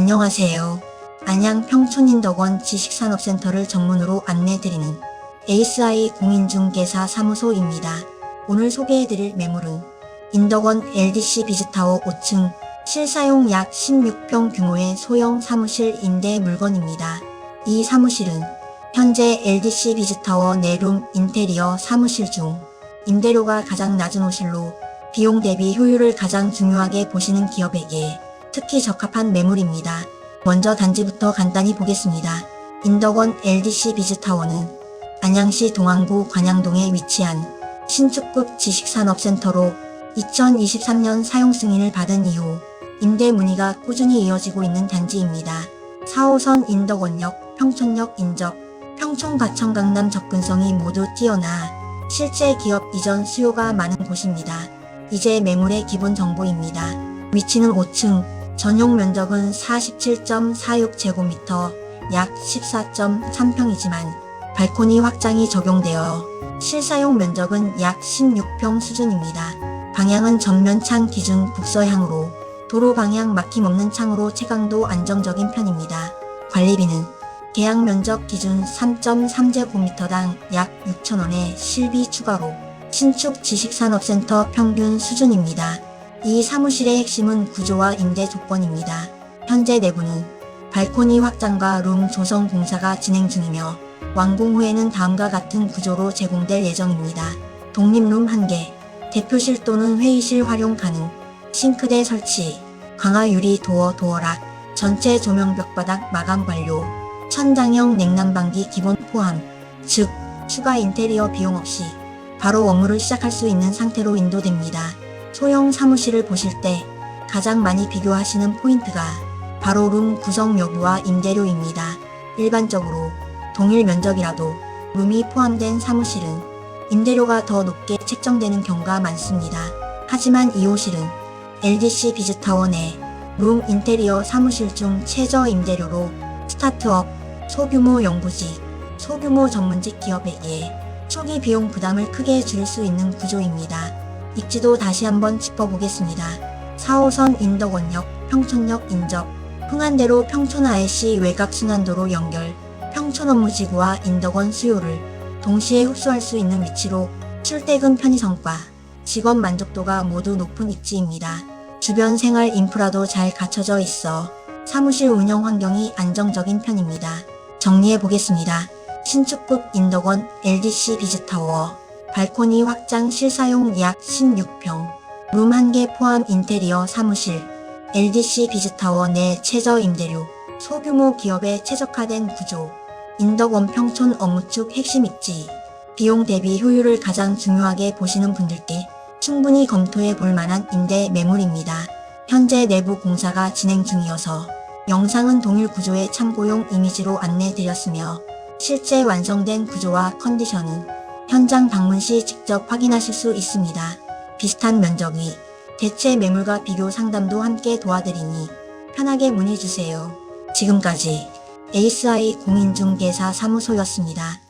안녕하세요. 안양 평촌인덕원 지식산업센터를 전문으로 안내드리는 ASI 공인중개사 사무소입니다. 오늘 소개해드릴 매물은 인덕원 LDC 비즈타워 5층 실사용 약 16평 규모의 소형 사무실 임대 물건입니다. 이 사무실은 현재 LDC 비즈타워 내룸 인테리어 사무실 중 임대료가 가장 낮은 호실로 비용 대비 효율을 가장 중요하게 보시는 기업에게 특히 적합한 매물입니다. 먼저 단지부터 간단히 보겠습니다. 인덕원 LDC 비즈타워는 안양시 동안구 관양동에 위치한 신축급 지식산업센터로 2023년 사용 승인을 받은 이후 임대 문의가 꾸준히 이어지고 있는 단지입니다. 4호선 인덕원역, 평촌역 인접, 평촌 가천 강남 접근성이 모두 뛰어나 실제 기업 이전 수요가 많은 곳입니다. 이제 매물의 기본 정보입니다. 위치는 5층, 전용 면적은 47.46제곱미터, 약 14.3평이지만 발코니 확장이 적용되어 실사용 면적은 약 16평 수준입니다. 방향은 전면 창 기준 북서향으로 도로 방향 막힘없는 창으로 채광도 안정적인 편입니다. 관리비는 계약 면적 기준 3.3제곱미터당 약 6천원의 실비 추가로 신축 지식산업센터 평균 수준입니다. 이 사무실의 핵심은 구조와 임대 조건입니다. 현재 내부는 발코니 확장과 룸 조성 공사가 진행 중이며 완공 후에는 다음과 같은 구조로 제공될 예정입니다. 독립룸 1개, 대표실 또는 회의실 활용 가능, 싱크대 설치, 강화 유리 도어 도어락, 전체 조명 벽바닥 마감 완료, 천장형 냉난방기 기본 포함, 즉 추가 인테리어 비용 없이 바로 업무를 시작할 수 있는 상태로 인도됩니다. 소형 사무실을 보실 때 가장 많이 비교하시는 포인트가 바로 룸 구성 여부와 임대료입니다. 일반적으로 동일 면적이라도 룸이 포함된 사무실은 임대료가 더 높게 책정되는 경우가 많습니다. 하지만 2호실은 LDC 비즈타워 내룸 인테리어 사무실 중 최저 임대료로 스타트업, 소규모 연구직, 소규모 전문직 기업에게 초기 비용 부담을 크게 줄일 수 있는 구조입니다. 입지도 다시 한번 짚어보겠습니다. 4호선 인덕원역, 평촌역 인접, 흥안대로 평촌 IC 외곽 순환도로 연결, 평촌 업무지구와 인덕원 수요를 동시에 흡수할 수 있는 위치로 출퇴근 편의성과 직원 만족도가 모두 높은 입지입니다. 주변 생활 인프라도 잘 갖춰져 있어 사무실 운영 환경이 안정적인 편입니다. 정리해 보겠습니다. 신축급 인덕원 LDC 비즈타워 발코니 확장 실사용 약 16평. 룸 1개 포함 인테리어 사무실. LDC 비즈타워 내 최저 임대료. 소규모 기업에 최적화된 구조. 인덕 원 평촌 업무축 핵심 입지. 비용 대비 효율을 가장 중요하게 보시는 분들께 충분히 검토해 볼 만한 임대 매물입니다. 현재 내부 공사가 진행 중이어서 영상은 동일 구조의 참고용 이미지로 안내 드렸으며 실제 완성된 구조와 컨디션은 현장 방문 시 직접 확인하실 수 있습니다. 비슷한 면적이 대체 매물과 비교 상담도 함께 도와드리니 편하게 문의 주세요. 지금까지 ASI 공인중개사 사무소였습니다.